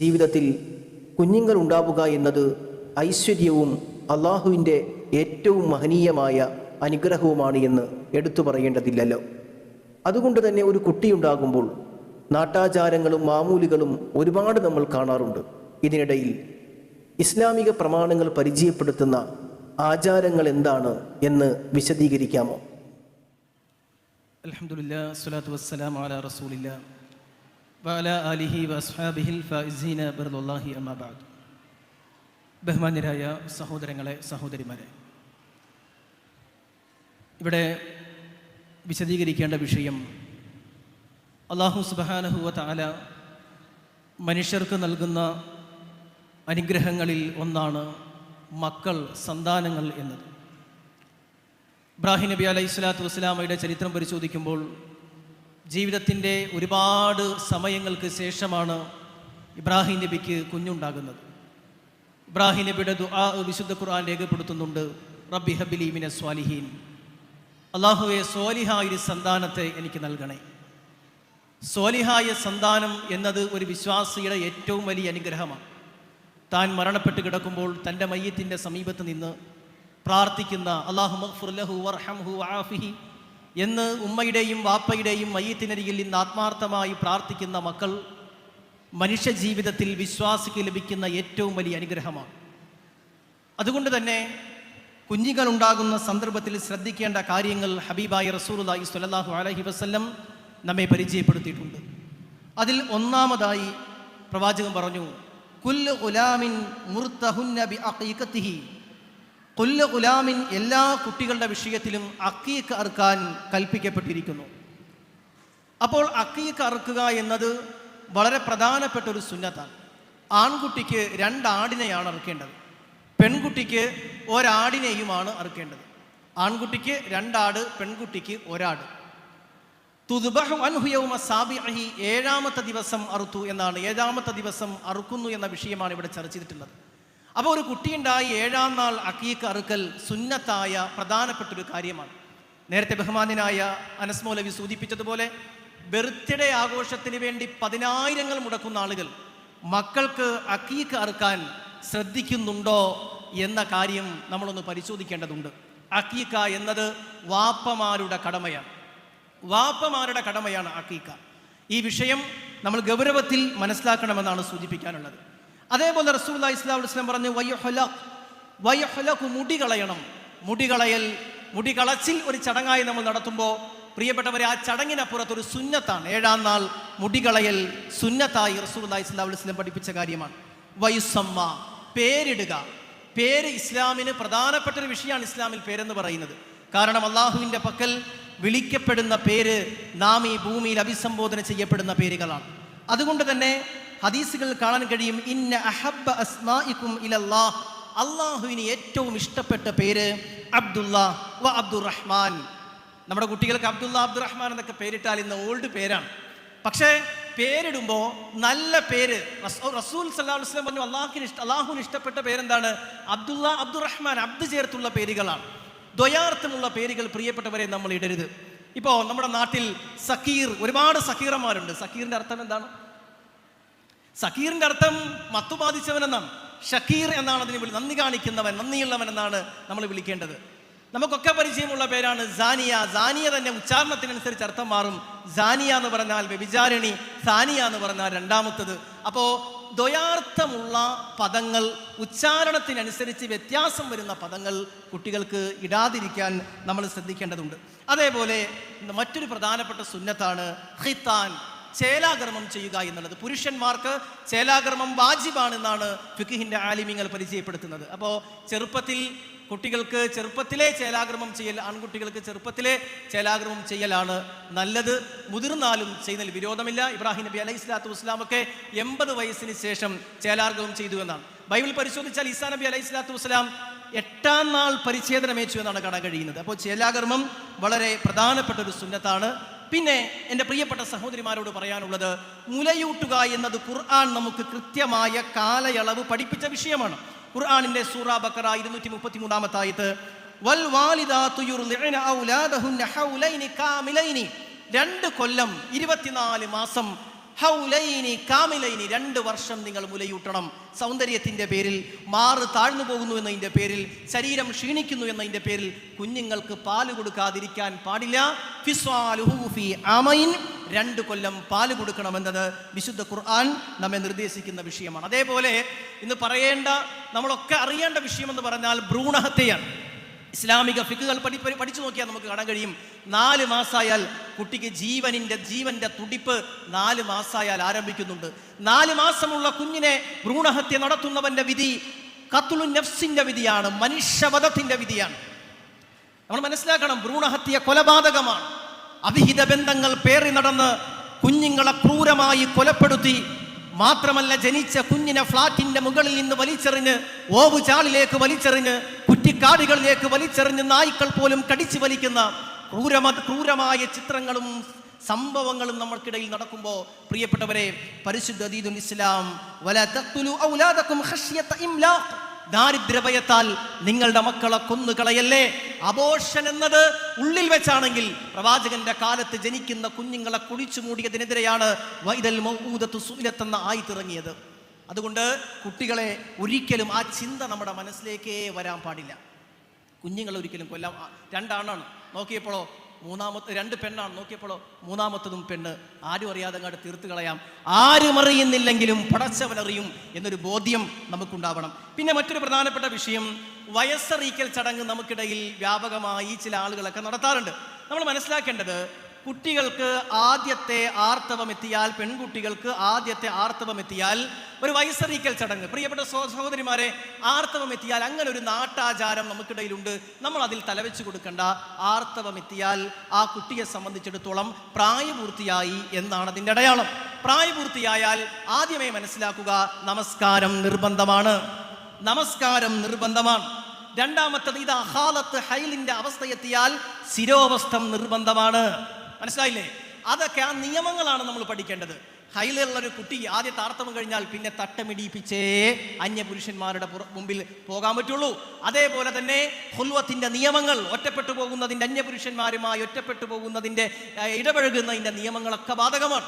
ജീവിതത്തിൽ കുഞ്ഞുങ്ങൾ ഉണ്ടാവുക എന്നത് ഐശ്വര്യവും അള്ളാഹുവിന്റെ ഏറ്റവും മഹനീയമായ അനുഗ്രഹവുമാണ് എന്ന് എടുത്തു പറയേണ്ടതില്ലല്ലോ. അതുകൊണ്ട് തന്നെ ഒരു കുട്ടിയുണ്ടാകുമ്പോൾ നാട്ടാചാരങ്ങളും മാമൂലുകളും ഒരുപാട് നമ്മൾ കാണാറുണ്ട്. ഇതിനിടയിൽ ഇസ്ലാമിക പ്രമാണങ്ങൾ പരിചയപ്പെടുത്തുന്ന ആചാരങ്ങൾ എന്താണ് എന്ന് വിശദീകരിക്കാമോ? അലഹമുല്ലാ സ്വലാത്തു വസ്സലാം അലാ റസൂലില്ല ബഹുമാന്യരായ സഹോദരങ്ങളെ സഹോദരിമാരെ ഇവിടെ വിശദീകരിക്കേണ്ട വിഷയം അള്ളാഹു സുബ്ഹാനഹു വ തആല മനുഷ്യർക്ക് നൽകുന്ന അനുഗ്രഹങ്ങളിൽ ഒന്നാണ് മക്കൾ സന്താനങ്ങൾ എന്നത്. ഇബ്രാഹിം നബി അലൈഹി സ്വലാത്തു വസ്സലാമയുടെ ചരിത്രം പരിശോധിക്കുമ്പോൾ ജീവിതത്തിന്റെ ഒരുപാട് സമയങ്ങൾക്ക് ശേഷമാണ് ഇബ്രാഹിം നബിക്ക് കുഞ്ഞുണ്ടാകുന്നത്. ഇബ്രാഹിം നബിയുടെ ദുആ വിശുദ്ധ ഖുർആൻ രേഖപ്പെടുത്തുന്നുണ്ട് റബ്ബി ഹബിലീമിനെ മിന സ്വാലിഹീൻ. അള്ളാഹുവെ സ്വാലിഹായ ഒരു സന്താനത്തെ എനിക്ക് നൽകണേ. സ്വാലിഹായ സന്താനം എന്നത് ഒരു വിശ്വാസിയുടെ ഏറ്റവും വലിയ അനുഗ്രഹമാണ്. താൻ മരണപ്പെട്ട് കിടക്കുമ്പോൾ തന്റെ മയ്യത്തിന്റെ സമീപത്ത് നിന്ന് പ്രാർത്ഥിക്കുന്ന അള്ളാഹു മഖ്ഫുർലഹു വർഹംഹു ആഫിഹി എന്ന് ഉമ്മയുടെയും വാപ്പയുടെയും മയ്യത്തിനരികിൽ ഇന്ന് ആത്മാർത്ഥമായി പ്രാർത്ഥിക്കുന്ന മക്കൾ മനുഷ്യ ജീവിതത്തിൽ വിശ്വാസിക്ക് ലഭിക്കുന്ന ഏറ്റവും വലിയ അനുഗ്രഹമാണ്. അതുകൊണ്ട് തന്നെ കുഞ്ഞുങ്ങൾ ഉണ്ടാകുന്ന സന്ദർഭത്തിൽ ശ്രദ്ധിക്കേണ്ട കാര്യങ്ങൾ ഹബീബായി റസൂലുള്ളാഹി സ്വല്ലല്ലാഹു അലഹി വസ്ല്ലം നമ്മെ പരിചയപ്പെടുത്തിയിട്ടുണ്ട്. അതിൽ ഒന്നാമതായി പ്രവാചകൻ പറഞ്ഞു കുല്ലു ഉലാമിൻ കൊല്ല ഗുലാമിൻ എല്ലാ കുട്ടികളുടെ വിഷയത്തിലും അക്കീക്ക് അറുക്കാൻ കൽപ്പിക്കപ്പെട്ടിരിക്കുന്നു. അപ്പോൾ അക്കീക്ക് അറുക്കുക എന്നത് വളരെ പ്രധാനപ്പെട്ട ഒരു സുന്നത്താണ്. ആൺകുട്ടിക്ക് രണ്ടാടിനെയാണ് അറുക്കേണ്ടത്. പെൺകുട്ടിക്ക് ഒരാടിനെയുമാണ് അറുക്കേണ്ടത്. ആൺകുട്ടിക്ക് രണ്ടാട് പെൺകുട്ടിക്ക് ഒരാട്. തുതുബഹു അൻഹുയൗമ സാബിഅഹി ഏഴാമത്തെ ദിവസം അറുത്തു എന്നാണ്. ഏഴാമത്തെ ദിവസം അറുക്കുന്നു എന്ന വിഷയമാണ് ഇവിടെ ചർച്ച ചെയ്തിട്ടുള്ളത്. അപ്പോൾ ഒരു കുട്ടിയുണ്ടായി ഏഴാം നാൾ അക്കീക്ക് അറുക്കൽ സുന്നത്തായ പ്രധാനപ്പെട്ട ഒരു കാര്യമാണ്. നേരത്തെ ബഹുമാനായ അനസ്മോലവി സൂചിപ്പിച്ചതുപോലെ ബർത്ത്ഡേ ആഘോഷത്തിന് വേണ്ടി പതിനായിരങ്ങൾ മുടക്കുന്ന ആളുകൾ മക്കൾക്ക് അക്കീക്ക് അറുക്കാൻ ശ്രദ്ധിക്കുന്നുണ്ടോ എന്ന കാര്യം നമ്മളൊന്ന് പരിശോധിക്കേണ്ടതുണ്ട്. അക്കീക്ക എന്നത് വാപ്പമാരുടെ കടമയാണ്. വാപ്പമാരുടെ കടമയാണ് അക്കീക്ക ഈ വിഷയം നമ്മൾ ഗൗരവത്തിൽ മനസ്സിലാക്കണമെന്നാണ് സൂചിപ്പിക്കാനുള്ളത്. അതേപോലെ റസൂല ഇസ്ലാം ഇസ്ലാം പറഞ്ഞു വയ്യൊഹലഖ് വയ്യൊഹലഖ് മുടി കളയണം മുടി കളയൽ മുടി കളച്ചിൽ ഒരു ചടങ്ങായി നമ്മൾ നടത്തുമ്പോൾ പ്രിയപ്പെട്ടവരെ ആ ചടങ്ങിനപ്പുറത്ത് ഒരു സുന്നത്താണ്. ഏഴാം നാൾ മുടി കളയൽ സുന്നത്തായി റസൂൽ ഇസ്ലാം ഇസ്ലാം പഠിപ്പിച്ച കാര്യമാണ്. വയുസമ്മ പേരിടുക. പേര് ഇസ്ലാമിന് പ്രധാനപ്പെട്ട ഒരു വിഷയമാണ് ഇസ്ലാമിൽ പേരെന്ന് പറയുന്നത്. കാരണം അള്ളാഹുവിന്റെ പക്കൽ വിളിക്കപ്പെടുന്ന പേര് നാം ഈ ഭൂമിയിൽ അഭിസംബോധന ചെയ്യപ്പെടുന്ന പേരുകളാണ്. അതുകൊണ്ട് തന്നെ ഹദീസുകൾ കാണാൻ കഴിയും. ഇന്ന അഹബ്ബ അസ്മാഇക്കും ഇലല്ലാഹ്. അള്ളാഹുവിന് ഏറ്റവും ഇഷ്ടപ്പെട്ട പേര് അബ്ദുല്ല വ അബ്ദുറഹ്മാൻ. നമ്മുടെ കുട്ടികൾക്ക് അബ്ദുല്ല അബ്ദുറഹ്മാൻ എന്നൊക്കെ പേരിട്ടാൽ ഇന്ന് ഓൾഡ് പേരാണ്. പക്ഷേ പേരിടുമ്പോൾ നല്ല പേര്. റസൂൽ റസൂൽ സല്ലാ വസ്ലം പറഞ്ഞു അള്ളാഹുവിന് ഇഷ്ട അള്ളാഹുവിന് ഇഷ്ടപ്പെട്ട പേരെന്താണ്? അബ്ദുല്ല അബ്ദുറഹ്മാൻ അബ്ദ് ചേർത്തുള്ള പേരുകളാണ്. ദ്വയാർത്ഥമുള്ള പേരുകൾ പ്രിയപ്പെട്ടവരെ നമ്മൾ ഇടരുത്. ഇപ്പോൾ നമ്മുടെ നാട്ടിൽ സക്കീർ ഒരുപാട് സക്കീറന്മാരുണ്ട്. സക്കീറിന്റെ അർത്ഥം എന്താണ്? സക്കീറിന്റെ അർത്ഥം മത്തു ബാധിച്ചവൻ എന്നാണ്. ഷക്കീർ എന്നാണ് അതിന് വിളി നന്ദി കാണിക്കുന്നവൻ നന്ദിയുള്ളവൻ എന്നാണ് നമ്മൾ വിളിക്കേണ്ടത്. നമുക്കൊക്കെ പരിചയമുള്ള പേരാണ് സാനിയ. സാനിയ തന്നെ ഉച്ചാരണത്തിനനുസരിച്ച് അർത്ഥം മാറും. സാനിയ എന്ന് പറഞ്ഞാൽ വ്യഭിചാരിണി സാനിയ എന്ന് പറഞ്ഞാൽ രണ്ടാമത്തത്. അപ്പോൾ ദ്വയാർത്ഥമുള്ള പദങ്ങൾ ഉച്ചാരണത്തിനനുസരിച്ച് വ്യത്യാസം വരുന്ന പദങ്ങൾ കുട്ടികൾക്ക് ഇടാതിരിക്കാൻ നമ്മൾ ശ്രദ്ധിക്കേണ്ടതുണ്ട്. അതേപോലെ മറ്റൊരു പ്രധാനപ്പെട്ട സുന്നത്താണ് ഹിത്താൻ ചേലാകർമ്മം ചെയ്യുക എന്നുള്ളത്. പുരുഷന്മാർക്ക് ചേലാകർമ്മം വാജിബാണെന്നാണ് ഫിഖിഹിന്റെ ആലിമ്യങ്ങൾ പരിചയപ്പെടുത്തുന്നത്. അപ്പോൾ ചെറുപ്പത്തിൽ കുട്ടികൾക്ക് ചെറുപ്പത്തിലെ ചേലാകർമ്മം ചെയ്യൽ ആൺകുട്ടികൾക്ക് ചെറുപ്പത്തിലെ ചേലാകർമ്മം ചെയ്യലാണ് നല്ലത്. മുതിർന്നാലും ചെയ്യുന്നതിൽ വിരോധമില്ല. ഇബ്രാഹിം നബി അലൈഹി സ്വലാത്തു വസ്സലാമൊക്കെ എൺപത് വയസ്സിന് ശേഷം ചേലാർഗവും ചെയ്തു എന്നാണ്. ബൈബിൾ പരിശോധിച്ചാൽ ഈസാ നബി അലൈഹി സ്വലാത്തു വസ്സലാം എട്ടാം നാൾ പരിച്ഛേദനമേച്ചു എന്നാണ് കാണാൻ കഴിയുന്നത്. അപ്പോൾ ചേലാകർമ്മം വളരെ പ്രധാനപ്പെട്ട ഒരു സുന്നത്താണ്. പിന്നെ എന്റെ പ്രിയപ്പെട്ട സഹോദരിമാരോട് പറയാനുള്ളത് മുലയൂട്ടുക എന്നത് ഖുർആൻ നമുക്ക് കൃത്യമായ കാലയളവ് പഠിപ്പിച്ച വിഷയമാണ്. ഖുർആാനിന്റെ സൂറ ബക്കറ ഇരുന്നൂറ്റി മുപ്പത്തി മൂന്നാമത്തായത് വൽ രണ്ട് കൊല്ലം ഇരുപത്തിനാല് മാസം ഹൗലൈനി കാമിലൈനി രണ്ട് വർഷം നിങ്ങൾ മുലയൂട്ടണം. സൗന്ദര്യത്തിന്റെ പേരിൽ മാറ് താഴ്ന്നു പോകുന്നു എന്നതിന്റെ പേരിൽ ശരീരം ക്ഷീണിക്കുന്നു എന്നതിന്റെ പേരിൽ കുഞ്ഞുങ്ങൾക്ക് പാൽ കൊടുക്കാതിരിക്കാൻ പാടില്ല. ഫിസ്വാലുഹു ഫീ ആമയിൻ രണ്ട് കൊല്ലം പാൽ കൊടുക്കണമെന്നത് വിശുദ്ധ ഖുർആൻ നമ്മെ നിർദ്ദേശിക്കുന്ന വിഷയമാണ്. അതേപോലെ ഇന്ന് പറയേണ്ട നമ്മളൊക്കെ അറിയേണ്ട വിഷയമെന്ന് പറഞ്ഞാൽ ഭ്രൂണഹത്യയാണ്. ഇസ്ലാമിക ഫിക്കുകൾ പഠി പഠി- പഠിച്ചു നോക്കിയാൽ നമുക്ക് കാണാൻ കഴിയും. നാല് മാസമായാൽ കുട്ടിക്ക് ജീവനിന്റെ ജീവന്റെ തുടിപ്പ് നാല് മാസമായാൽ ആരംഭിക്കുന്നുണ്ട്. നാല് മാസമുള്ള കുഞ്ഞിനെ ഭ്രൂണഹത്യ നടത്തുന്നവന്റെ വിധി കത്തുളു നഫ്സിന്റെ വിധിയാണ് മനുഷ്യവധത്തിന്റെ വിധിയാണ്. നമ്മൾ മനസ്സിലാക്കണം ഭ്രൂണഹത്യ കൊലപാതകമാണ്. അവിഹിത ബന്ധങ്ങൾ പേറി നടന്ന് കുഞ്ഞുങ്ങളെ ക്രൂരമായി കൊലപ്പെടുത്തി മാത്രമല്ല ജനിച്ച കുഞ്ഞിനെ ഫ്ളാറ്റിന്റെ മുകളിൽ നിന്ന് വലിച്ചെറിഞ്ഞ് ഓവുചാളിലേക്ക് വലിച്ചെറിഞ്ഞ് കുറ്റിക്കാടുകളിലേക്ക് വലിച്ചെറിഞ്ഞ് നായ്ക്കൾ പോലും കടിച്ചു വലിക്കുന്ന ക്രൂരമ ക്രൂരമായ ചിത്രങ്ങളും സംഭവങ്ങളും നമ്മൾക്കിടയിൽ നടക്കുമ്പോൾ പ്രിയപ്പെട്ടവരെ പരിശുദ്ധ ദീദുൽ ഇസ്ലാം ദാരിദ്ര്യഭയത്താൽ നിങ്ങളുടെ മക്കളെ കൊന്നുകളയല്ലേ? അബോഷൻ എന്നത് ഉള്ളിൽ വെച്ചാണെങ്കിൽ പ്രവാചകന്റെ കാലത്ത് ജനിക്കുന്ന കുഞ്ഞുങ്ങളെ കുഴിച്ചു മൂടിയതിനെതിരെയാണ് വൈദൽ മൗഊദത്തു സൂലത്തെന്ന ആയിത്തിറങ്ങിയത് അതുകൊണ്ട് കുട്ടികളെ ഒരിക്കലും ആ ചിന്ത നമ്മുടെ മനസ്സിലേക്കേ വരാൻ പാടില്ല. കുഞ്ഞുങ്ങളെ ഒരിക്കലും കൊല്ലാം. രണ്ടാണാണ്. നോക്കിയപ്പോഴോ മൂന്നാമത്തെ രണ്ട് പെണ്ണാണ്. നോക്കിയപ്പോഴോ മൂന്നാമത്തതും പെണ്ണ്. ആരും അറിയാതെ അങ്ങോട്ട് തീർത്തു കളയാം. ആരും അറിയുന്നില്ലെങ്കിലും പടച്ചവനറിയും എന്നൊരു ബോധ്യം നമുക്കുണ്ടാവണം. പിന്നെ മറ്റൊരു പ്രധാനപ്പെട്ട വിഷയം വയസ്സറിയിക്കൽ ചടങ്ങ് നമുക്കിടയിൽ വ്യാപകമായി ചില ആളുകളൊക്കെ നടത്താറുണ്ട്. നമ്മൾ മനസ്സിലാക്കേണ്ടത് കുട്ടികൾക്ക് ആദ്യത്തെ ആർത്തവം എത്തിയാൽ പെൺകുട്ടികൾക്ക് ആദ്യത്തെ ആർത്തവം എത്തിയാൽ ഒരു വയസ്സറിയിക്കൽ ചടങ്ങ്. പ്രിയപ്പെട്ട സഹോ- സഹോദരിമാരെ ആർത്തവം എത്തിയാൽ അങ്ങനെ ഒരു നാട്ടാചാരം നമുക്കിടയിലുണ്ട്. നമ്മൾ അതിൽ തലവെച്ച് കൊടുക്കേണ്ട. ആർത്തവം എത്തിയാൽ ആ കുട്ടിയെ സംബന്ധിച്ചിടത്തോളം പ്രായപൂർത്തിയായി എന്നാണ് അതിന്റെ അടയാളം. പ്രായപൂർത്തിയായാൽ ആദ്യമേ മനസ്സിലാക്കുക നമസ്കാരം നിർബന്ധമാണ്. നമസ്കാരം നിർബന്ധമാണ്. രണ്ടാമത്തത് ഇത് അഹാലത്ത് ഹൈലിന്റെ അവസ്ഥയെത്തിയാൽ ശിരോവസ്ത്രം നിർബന്ധമാണ്. മനസ്സിലായില്ലേ? അതൊക്കെ ആ നിയമങ്ങളാണ് നമ്മൾ പഠിക്കേണ്ടത്. ഹൈലുള്ള ഒരു കുട്ടി ആദ്യ ആർത്തവം കഴിഞ്ഞാൽ പിന്നെ തട്ടമിടിപ്പിച്ചേ അന്യപുരുഷന്മാരുടെ പുരുഷന്മാരുടെ മുമ്പിൽ പോകാൻ പറ്റുള്ളൂ. അതേപോലെ തന്നെ ഹുൽവത്തിന്റെ നിയമങ്ങൾ ഒറ്റപ്പെട്ടു പോകുന്നതിന്റെ അന്യപുരുഷന്മാരുമായി ഒറ്റപ്പെട്ടു പോകുന്നതിന്റെ ഇടപഴകുന്നതിന്റെ നിയമങ്ങളൊക്കെ ബാധകമാണ്.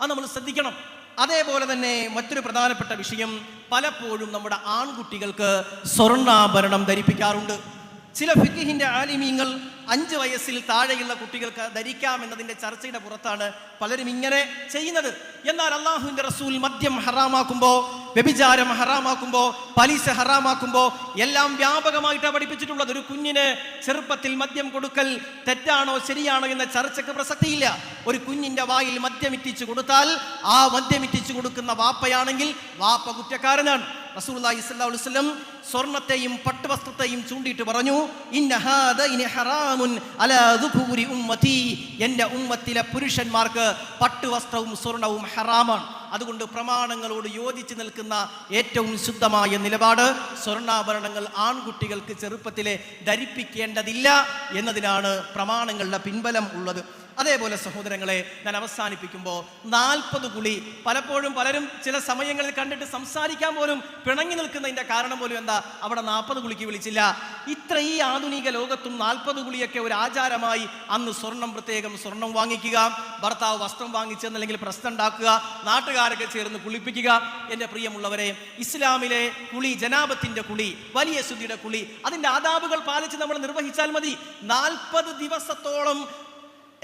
അത് നമ്മൾ ശ്രദ്ധിക്കണം. അതേപോലെ തന്നെ മറ്റൊരു പ്രധാനപ്പെട്ട വിഷയം പലപ്പോഴും നമ്മുടെ ആൺകുട്ടികൾക്ക് സ്വർണാഭരണം ധരിപ്പിക്കാറുണ്ട്. ചില ഫിക്കിഹിന്റെ ആലിമീങ്ങൾ അഞ്ച് വയസ്സിൽ താഴെയുള്ള കുട്ടികൾക്ക് ധരിക്കാം എന്നതിന്റെ ചർച്ചയുടെ പുറത്താണ് പലരും ഇങ്ങനെ ചെയ്യുന്നത്. എന്നാൽ അള്ളാഹുവിന്റെ റസൂൽ മദ്യം ഹറാമാക്കുമ്പോൾ വ്യഭിചാരം ഹറാമാക്കുമ്പോൾ പലിശ ഹറാമാക്കുമ്പോൾ എല്ലാം വ്യാപകമായിട്ടാണ് പഠിപ്പിച്ചിട്ടുള്ളത്. ഒരു കുഞ്ഞിന് ചെറുപ്പത്തിൽ മദ്യം കൊടുക്കൽ തെറ്റാണോ ശരിയാണോ എന്ന ചർച്ചയ്ക്ക് പ്രസക്തിയില്ല. ഒരു കുഞ്ഞിന്റെ വായിൽ മദ്യം ഇറ്റിച്ചു കൊടുത്താൽ ആ മദ്യം ഇറ്റിച്ചു കൊടുക്കുന്ന വാപ്പയാണെങ്കിൽ വാപ്പ കുറ്റക്കാരനാണ്. റസൂലുള്ളാഹി അലൈഹി വസല്ലം സ്വർണത്തെയും പട്ടുവസ്ത്രത്തെയും ചൂണ്ടിയിട്ട് പറഞ്ഞു ഇന്ന ഹറാമുൻ അലാ ഉമ്മതി എന്റെ ഉമ്മത്തിലെ പുരുഷന്മാർക്ക് പട്ടുവസ്ത്രവും സ്വർണവും ഹറാമാണ്. അതുകൊണ്ട് പ്രമാണങ്ങളോട് യോജിച്ച് നിൽക്കുന്ന ഏറ്റവും ശുദ്ധമായ നിലപാട് സ്വർണാഭരണങ്ങൾ ആൺകുട്ടികൾക്ക് ചെറുപ്പത്തിലെ ധരിപ്പിക്കേണ്ടതില്ല എന്നതിനാണ് പ്രമാണങ്ങളുടെ പിൻബലം ഉള്ളത്. അതേപോലെ സഹോദരങ്ങളെ ഞാൻ അവസാനിപ്പിക്കുമ്പോൾ നാൽപ്പത് കുളി. പലപ്പോഴും പലരും ചില സമയങ്ങളിൽ കണ്ടിട്ട് സംസാരിക്കാൻ പോലും പിണങ്ങി നിൽക്കുന്നതിന്റെ കാരണം പോലും എന്താ? അവിടെ നാൽപ്പത് കുളിക്ക് വിളിച്ചില്ല. ഇത്ര ഈ ആധുനിക ലോകത്തും നാൽപ്പത് കുളിയൊക്കെ ഒരു ആചാരമായി അന്ന് സ്വർണം പ്രത്യേകം സ്വർണം വാങ്ങിക്കുക ഭർത്താവ് വസ്ത്രം വാങ്ങിച്ചെന്നല്ലെങ്കിൽ പ്രശ്നം ഉണ്ടാക്കുക നാട്ടുകാരൊക്കെ ചേർന്ന് കുളിപ്പിക്കുക. എന്റെ പ്രിയമുള്ളവരെ ഇസ്ലാമിലെ കുളി ജനാപത്തിന്റെ കുളി വലിയ ശുദ്ധിയുടെ കുളി അതിന്റെ ആദാബുകൾ പാലിച്ച് നമ്മൾ നിർവഹിച്ചാൽ മതി. നാൽപ്പത് ദിവസത്തോളം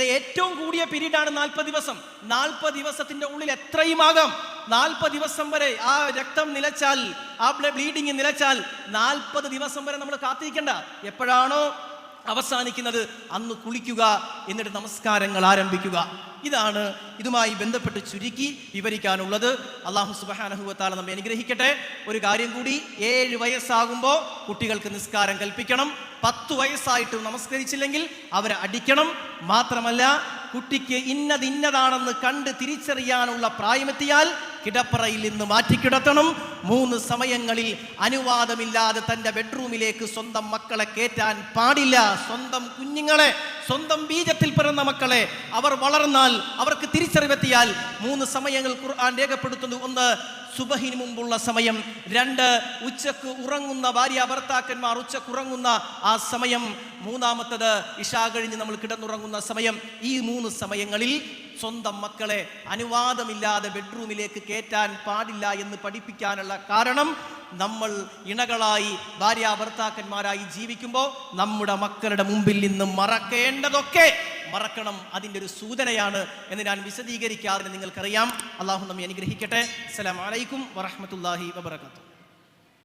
ഏറ്റവും കൂടിയ പീരീഡാണ് നാൽപ്പത് ദിവസം. നാൽപ്പത് ദിവസത്തിന്റെ ഉള്ളിൽ എത്രയുമാകാം? നാൽപ്പത് ദിവസം വരെ ആ രക്തം നിലച്ചാൽ ആ ബ്ലീഡിങ് നിലച്ചാൽ നാൽപ്പത് ദിവസം വരെ നമ്മൾ കാത്തിരിക്കണ്ട. എപ്പോഴാണോ അവസാനിക്കുന്നത് അന്ന് കുളിക്കുക എന്നിട്ട് നമസ്കാരങ്ങൾ ആരംഭിക്കുക. ഇതാണ് ഇതുമായി ബന്ധപ്പെട്ട് ചുരുക്കി വിവരിക്കാനുള്ളത്. അള്ളാഹു സുബാനഹുവത്താല നമ്മെ അനുഗ്രഹിക്കട്ടെ. ഒരു കാര്യം കൂടി ഏഴ് വയസ്സാകുമ്പോൾ കുട്ടികൾക്ക് നിസ്കാരം കൽപ്പിക്കണം. പത്ത് വയസ്സായിട്ട് നമസ്കരിച്ചില്ലെങ്കിൽ അവരെ അടിക്കണം. മാത്രമല്ല കുട്ടിക്ക് ഇന്നത് ഇന്നതാണെന്ന് കണ്ട് തിരിച്ചറിയാനുള്ള പ്രായമെത്തിയാൽ കിടപ്പറയിൽ നിന്ന് മാറ്റിക്കിടത്തണം മൂന്ന് സമയങ്ങളിൽ അനുവാദമില്ലാതെ തന്റെ ബെഡ്റൂമിലേക്ക് സ്വന്തം മക്കളെ കയറ്റാൻ പാടില്ല. സ്വന്തം കുഞ്ഞുങ്ങളെ സ്വന്തം ബീജത്തിൽ പിറന്ന മക്കളെ അവർ വളർന്നാൽ അവർക്ക് തിരിച്ചറിവെത്തിയാൽ മൂന്ന് സമയങ്ങൾ ഖുർആൻ രേഖപ്പെടുത്തുന്നു. ഒന്ന് സുബഹിന് മുമ്പുള്ള സമയം. രണ്ട് ഉച്ചയ്ക്ക് ഉറങ്ങുന്ന ഭാര്യ ഭർത്താക്കന്മാർ ഉച്ചയ്ക്ക് ഉറങ്ങുന്ന ആ സമയം. മൂന്നാമത്തത് ഇഷാ കഴിഞ്ഞ് നമ്മൾ കിടന്നുറങ്ങുന്ന സമയം. ഈ മൂന്ന് സമയങ്ങളിൽ സ്വന്തം മക്കളെ അനുവാദമില്ലാതെ ബെഡ്റൂമിലേക്ക് കയറ്റാൻ പാടില്ല എന്ന് പഠിപ്പിക്കാനുള്ള കാരണം നമ്മൾ ഇണകളായി ഭാര്യ ഭർത്താക്കന്മാരായി ജീവിക്കുമ്പോൾ നമ്മുടെ മക്കളുടെ മുമ്പിൽ നിന്ന് മറക്കേണ്ടതൊക്കെ മറക്കണം അതിന്റെ ഒരു സൂചനയാണ് എന്ന് ഞാൻ വിശദീകരിക്കാറിന് നിങ്ങൾക്കറിയാം. അള്ളാഹു നമ്മെ അനുഗ്രഹിക്കട്ടെ. അസ്സലാമു അലൈക്കും വറഹ്മത്തുള്ളാഹി വബറകാതുഹു.